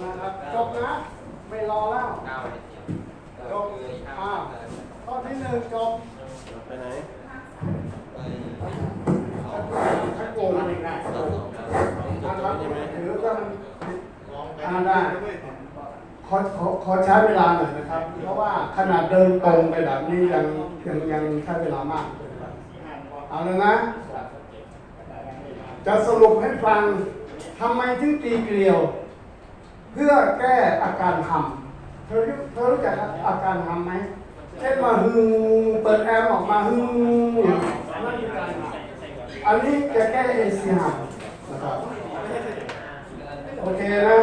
นะครับจบนะ ไม่รอแล้วเก้าเดียวจบอ่าข้อที่หนึ่งจบไปไหนไปถ้าโกงมันอีกนะนะครับหรือถ้ามันอ่านได้ขอขอขอใช้เวลาหน่อยนะครับ เพราะว่าขนาดเดินตรงไปแบบนี้ยังยังยังใช้เวลามากเลยครับเอาเลยนะ จะสรุปให้ฟังทำไมถึงตีเกลียวเพื่อแก้อาการหำเธอรู้เธอรู้จักอาการหำไหมเช่นมาฮึงเปิดแอร์ออกมาฮึงอันคือการหำอันนี้จะแก้เอเซียหำนะครับโอเคนะ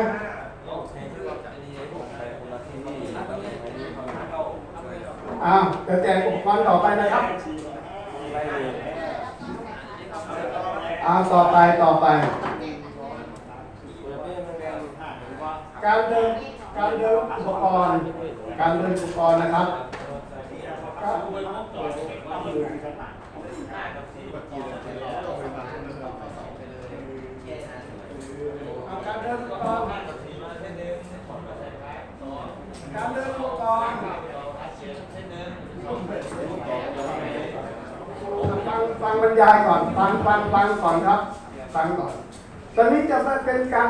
อ้าวจะแจกอุปกรณ์ต่อไปนะครับอ้าวต่อไปต่อไปดเรื่องมันกันว่า การเดินการเดินอุปกรณ์ การเดินอุปกรณ์นะครับการเดินอุปกรณ์การเดินอุปกรณ์ฟังฟังบรรยายก่อนฟังฟังฟังก่อนครับฟังก่อนตอนนี้จะเป็นการ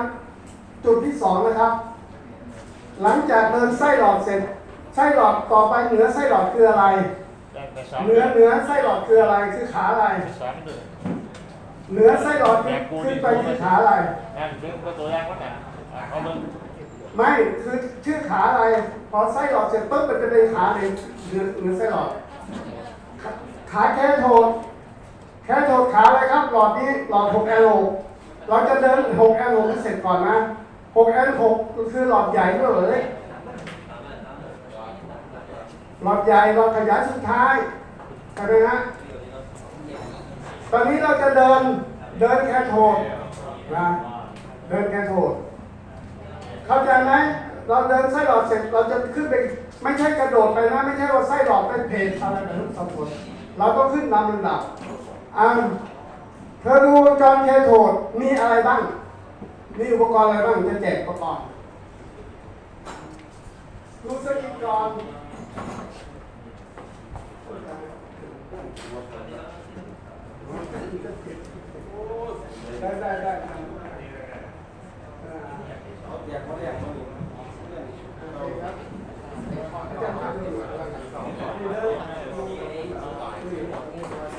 จุดที่สองนะครับ หลังจากเดินไส้หลอดเสร็จ ไส้หลอดต่อไปเหนือไส้หลอดคืออะไรเหนือเหนือไส้หลอดคืออะไรคือขาอะไรสองเดือนเหนือไส้หลอดขึ้นไปที่ขาอะไรแอนเป็นก็ตัวแรกก็แต่เขาเบิ่งไม่คือชื่อขาอะไร พอไส้หลอดเสร็จปุ๊บมันจะเป็นขาในเหนือเหนือไส้หลอด ขาขาแค่โทดแค่โทดขาอะไรครับ หลอดนี้หลอด6 L 6เราจะเดิน6 L 6ให้เสร็จก่อนนะ 6 L 6คือหลอดใหญ่ด้วยเหรอเนี่ยหลอดใหญ่หลอดขยายสุดท้ายใช่ไหมฮะตอนนี้เราจะเดินเดินแคโทดนะเดินแคโทดเข้าใจไหมเราเดินไส้หลอดเสร็จเราจะขึ้นไปไม่ใช่กระโดดไปนะ ไม่ใช่ว่าไส้หลอดเป็นเพจอะไรแบบนั้นสับสนเราต้องขึ้นตามลำดับอ่าเธอดูวงจรแคโทดมีอะไรบ้าง มีอุปกรณ์อะไรบ้างจะแจกอุปกรณ์ดูสกิปก่อนได้ได้ได้อ่าเขาเรียกเขาเรียกเขาโอเคครับอาจารย์มาดูนี่เลย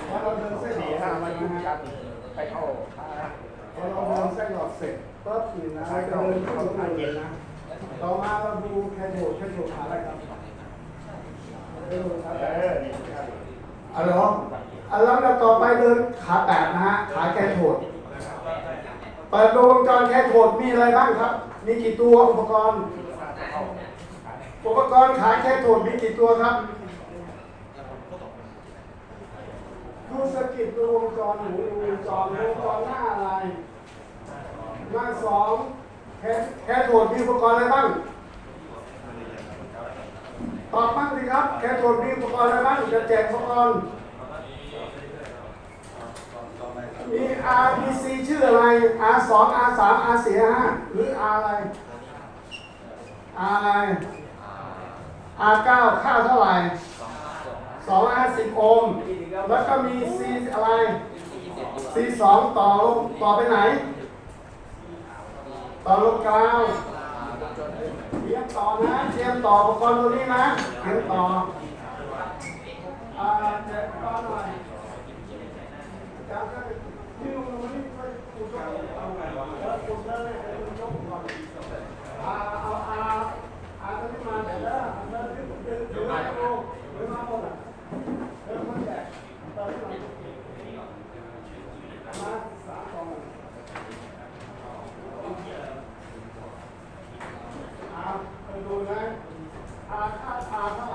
พอเราเดินเส้นหลอดเสร็จนะฮะไปเข้า พอเราเดินเส้นหลอดเสร็จปุ๊บนี่นะเราจะเดินเข้าทางเย็นนะต่อมาเราดูแคโบแคโบขาอะไรครับแคทโบขาแปดอ๋อเหรออะแล้วเราต่อไปเดินขาแปดนะฮะขาแคทโบเปิดดูวงจรแคทโบมีอะไรบ้างครับ มีกี่ตัวอุปกรณ์ อุปกรณ์ขาแคทโบมีกี่ตัวครับ สกิปดูวงจรหูดูวงจรวงจรหน้าอะไรหน้าสองแค่แคโถดมีอุปกรณ์อะไรบ้างตอบบ้างสิครับแค่โถดมีอุปกรณ์อะไรบ้างจะแจกอุปกรณ์มี R P C ชื่ออะไร R สอง R สาม R สี่ R ห้าหรือ R อะไร R อะไร R เก้าค่าเท่าไหร่ สองห้าสิบโอห์มแล้วก็มี C อะไร C สองต่อลงต่อไปไหน ต่อลงกลางเตรียมต่อนะเตรียมต่ออุปกรณ์ตัวนี้นะเตรียมต่อ นะอาฆาตอาฆาต